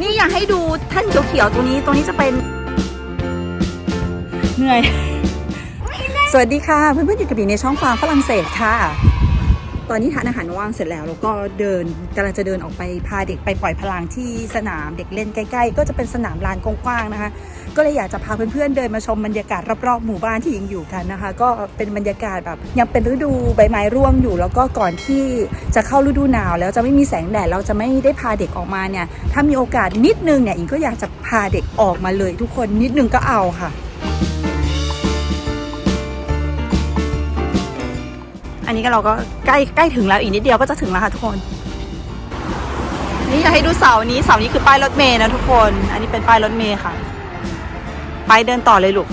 นี่อยากให้ดูแท่านเขียวๆตรงนี้ตรงนี้จะเป็น เหนื่อย สวัสดีค่ะ เพื่อนๆอยู่กับบีในช่องฟาร์มฝรั่งเศสค่ะ ตอนนี้ทานอาหารว่างเสร็จแล้วแล้วก็เดินกำลังจะเดินออกไปพาเด็กไปปล่อยพลังที่สนามเด็กเล่นใกล้ๆ ก็จะเป็นสนามลานกว้างๆนะคะ ก็เลยอยากจะพาเพื่อนๆเดินมาชมบรรยากาศรอบๆหมู่บ้านที่ยิงอยู่กันนะคะ ก็เป็นบรรยากาศแบบยังเป็นฤดูใบไม้ร่วงอยู่ แล้วก็ก่อนที่จะเข้าฤดูหนาว แล้วจะไม่มีแสงแดดเราจะไม่ได้พาเด็กออกมาเนี่ยถ้ามีโอกาสนิดนึงเนี่ยอิงก็อยากจะพาเด็กออกมาเลยทุกคนนิดนึงก็เอาค่ะ นนี้ก็เราก็ใกล้ใกล้ถึงแล้วอีกนิดเดียวก็จะถึงแล้วค่ะทุกคน นี่อยากให้ดูเสานี้เสานี้คือป้ายรถเมย์นะทุกคน อันนี้เป็นป้ายรถเมย์ค่ะ ไปเดินต่อเลยลูก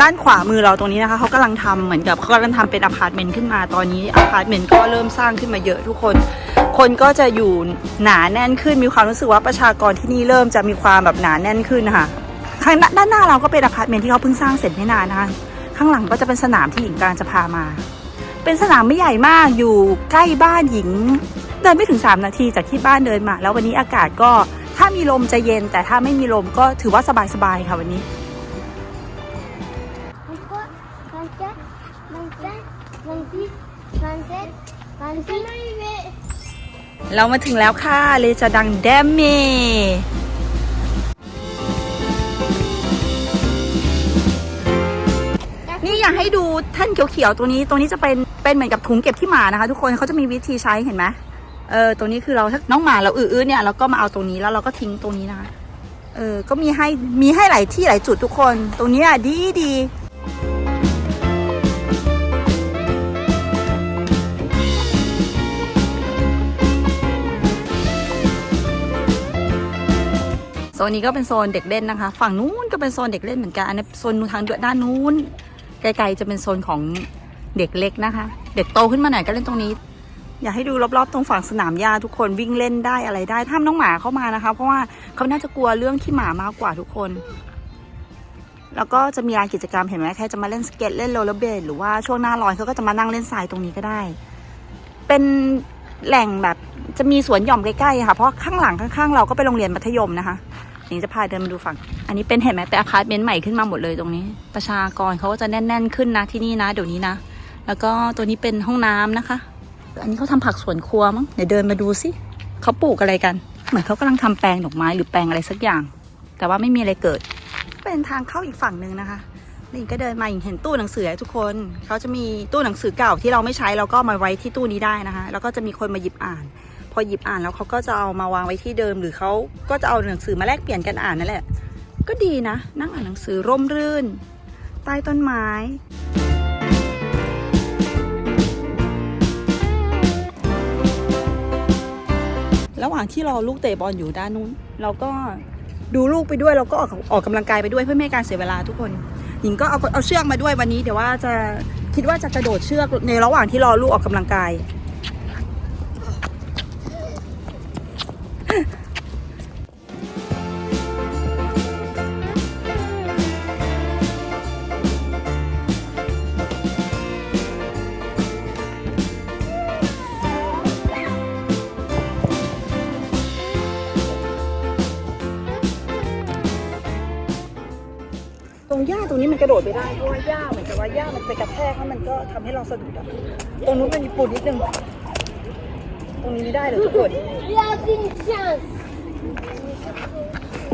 ด้านขวามือเราตรงนี้นะคะเขากำลังทำเหมือนกับเขากำลังทำเป็นอพาร์ตเมนต์ขึ้นมาตอนนี้อพาร์ตเมนต์ก็เริ่มสร้างขึ้นมาเยอะทุกคน คนก็จะอยู่หนาแน่นขึ้นมีความรู้สึกว่าประชากรที่นี่เริ่มจะมีความแบบหนาแน่นขึ้นนะคะข้างด้านหน้าเราก็เป็นอพาร์ตเมนต์ที่เขาเพิ่งสร้างเสร็จไม่นานนะคะ ข้างหลังก็จะเป็นสนามที่หญิงกำลังจะพามา เป็นสนามไม่ใหญ่มากอยู่ใกล้บ้านหญิง เดินไม่ถึง 3 นาทีจากที่บ้านเดินมา แล้ววันนี้อากาศก็ถ้ามีลมจะเย็น แต่ถ้าไม่มีลมก็ถือว่าสบายๆค่ะวันนี้เรามาถึงแล้วค่ะเลจาดังแดมเม นี่อยากให้ดูท่านเขียวๆตัวนี้ ตัวนี้จะเป็นเป็นเหมือนกับถุงเก็บที่หมานะคะ ทุกคนเขาจะมีวิธีใช้เห็นไหมเออตัวนี้คือเราถ้าน้องหมาเราอื้อๆเนี่ยเราก็มาเอาตรงนี้แล้วเราก็ทิ้งตรงนี้นะคะ เออก็มีให้มีให้หลายที่หลายจุดทุกคน ตรงนี้ยดีดีโซนนี้ก็เป็นโซนเด็กเล่นนะคะ ฝั่งนู้นก็เป็นโซนเด็กเล่นเหมือนกันอันนี้โซนทางเดือด้านนู้น ไกลๆจะเป็นโซนของเด็กเล็กนะคะ เด็กโตขึ้นมาหน่อยก็เล่นตรงนี้ อยากให้ดูรอบๆตรงฝั่งสนามหญ้าทุกคนวิ่งเล่นได้อะไรได้ห้ามน้องหมาเข้ามานะคะ เพราะว่าเขาน่าจะกลัวเรื่องที่หมามากกว่าทุกคน แล้วก็จะมีลานกิจกรรมเห็นไหมใครจะมาเล่นสเก็ตเล่นโรลเลอร์เบลดหรือว่าช่วงหน้าร้อนเขาก็จะมานั่งเล่นทรายตรงนี้ก็ได้ เป็นแหล่งแบบจะมีสวนหย่อมใกล้ๆค่ะ เพราะข้างหลังข้างๆ เราก็เป็นโรงเรียนมัธยมนะคะ นี่จะพาเดินมาดูฝั่ง อันนี้เป็นเห็นไหมเป็นอาคารเมนต์ใหม่ขึ้นมาหมดเลยตรงนี้ ประชากรเขาก็จะแน่น ๆ ขึ้นนะที่นี่นะเดี๋ยวนี้นะ แล้วก็ตัวนี้เป็นห้องน้ำนะคะ อันนี้เขาทำผักสวนครัวมั้งเดี๋ยวเดินมาดูสิเขาปลูกอะไรกัน เหมือนเขากำลังทำแปลงดอกไม้หรือแปลงอะไรสักอย่าง แต่ว่าไม่มีอะไรเกิด เป็นทางเข้าอีกฝั่งหนึ่งนะคะนี่ก็เดินมาอีกเห็นตู้หนังสือทุกคนเขาจะมีตู้หนังสือเก่าที่เราไม่ใช้เราก็มาไว้ที่ตู้นี้ได้นะคะ แล้วก็จะมีคนมาหยิบอ่าน อหยิบอ่านแล้วเขาก็จะเอามาวางไว้ที่เดิม หรือเขาก็จะเอาหนังสือมาแลกเปลี่ยนกันอ่านนั่นแหละ ก็ดีนะ นั่งอ่านหนังสือร่มรื่น ใต้ต้นไม้ระหว่างที่รอลูกเตะบอลอยู่ด้านนู้น เราก็ดูลูกไปด้วยเราก็ออกออกกำลังกายไปด้วยเพื่อไม่ให้การเสียเวลาทุกคน หญิงก็เอาเอาเชือกมาด้วยวันนี้เดี๋ยวว่าจะคิดว่าจะกระโดดเชือกในระหว่างที่รอลูกออกกำลังกาย หญ้าตรงนี้มันกระโดดไม่ได้เพราะว่าหญ้าเหมือนกับว่าหญ้ามันไปกระแทกแล้วมันก็ทำให้เราสะดุดอะตรงนู้นมันมีปูนนิดนึงตรงนี้ไม่ได้เลยทุกคน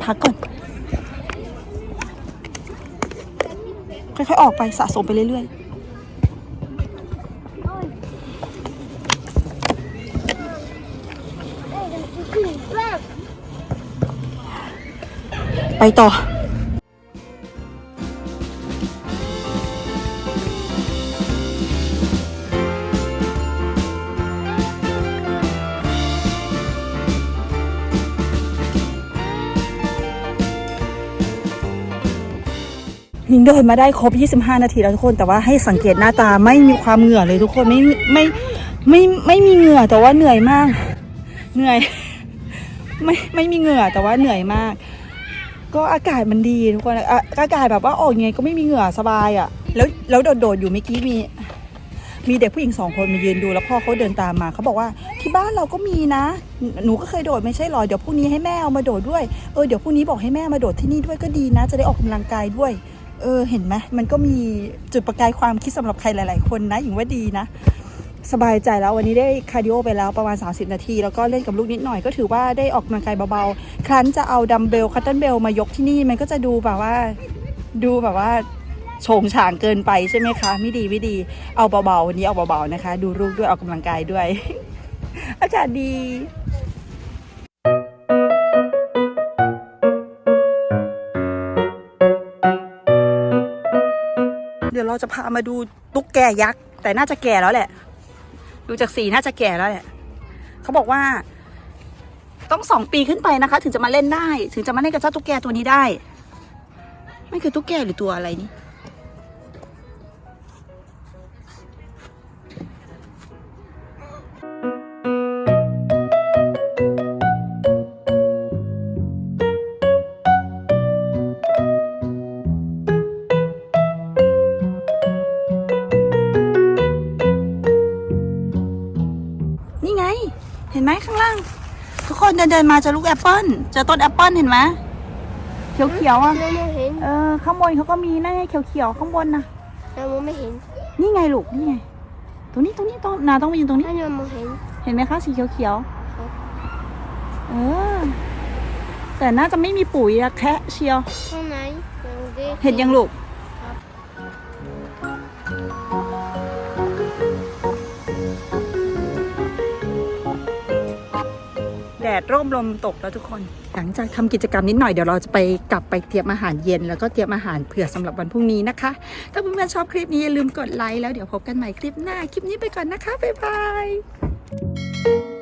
พักก่อน ค่อยๆ ออกไปสะสมไปเรื่อยๆ ไปต่อ ยิงเดินมาได้ครบ 25 นาทีแล้วทุกคน แต่ว่าให้สังเกตหน้าตาไม่มีความเหงื่อเลยทุกคนไม่ไม่ไม่ไม่มีเหงื่อแต่ว่าเหนื่อยมาก เหนื่อย ไม่ไม่มีเหงื่อแต่ว่าเหนื่อยมาก ก็อากาศมันดีทุกคนอะอากาศแบบว่าออกยังไงก็ไม่มีเหงื่อสบายอะ แล้วแล้วโดดๆอยู่เมื่อกี้มีมีเด็กผู้หญิงสองคนมายืนดูแล้วพ่อเขาเดินตามมาเขาบอกว่าที่บ้านเราก็มีนะ หนูก็เคยโดดไม่ใช่หรอเดี๋ยวพรุ่งนี้ให้แม่เอามาโดดด้วยเออเดี๋ยวพรุ่งนี้บอกให้แม่มาโดดที่นี่ด้วยก็ดีนะ จะได้ออกกำลังกายด้วย เออเห็นไหมมันก็มีจุดประกายความคิดสำหรับใครหลาย ๆ คนนะหญิงว่าดีนะ สบายใจแล้ววันนี้ได้คาร์ดิโอไปแล้วประมาณ 30 นาที แล้วก็เล่นกับลูกนิดหน่อยก็ถือว่าได้ออกกำลังกายเบาๆ ครั้นจะเอาดัมเบลคัตเทิลเบลมายกที่นี่มันก็จะดูแบบว่าดูแบบว่าโฉงฉางเกินไปใช่ไหมคะ ไม่ดีไม่ดีเอาเบาๆวันนี้เอาเบาๆนะคะ ดูลูกด้วยออกกำลังกายด้วย อากาศดี เราจะพามาดูตุ๊กแกยักษ์ แต่น่าจะแก่แล้วแหละ ดูจากสีน่าจะแก่แล้วแหละ เขาบอกว่า ต้องสองปีขึ้นไปนะคะ ถึงจะมาเล่นได้ ถึงจะมาเล่นกับเจ้าตุ๊กแกตัวนี้ได้ ไม่คือตุ๊กแกหรือตัวอะไรนี่ นไหมข้างล่าง ทุกคนเดินเดินๆมาเจอลูกแอปเปิ้ลเจอต้นแอปเปิ้ลเห็นไหมเขียวเขียวๆอะ เรามองเห็นเออข้างบนเขาก็มีนั่นไงเขียวเขียวๆข้างบนนะเรามองไม่เห็นนี่ไงลูกนี่ไงตรงนี้ตรงนี้ต้องนาต้องไปยืนตรงนี้ ถ้าเรามองเห็น เห็นไหมคะสีเขียวเขียวครับ ๆเออแต่น่าจะไม่มีปุ๋ยอะแคะเชียว ข้างในยังได้เห็นยังลูก ดดร่มลมตกแล้วทุกคน หลังจากทำกิจกรรมนิดหน่อยเดี๋ยวเราจะไปกลับไปเตรียมอาหารเย็น แล้วก็เตรียมอาหารเผื่อสำหรับวันพรุ่งนี้นะคะ ถ้าเพื่อนๆชอบคลิปนี้อย่าลืมกดไลค์แล้วเดี๋ยวพบกันใหม่คลิปหน้า คลิปนี้ไปก่อนนะคะบ๊ายบาย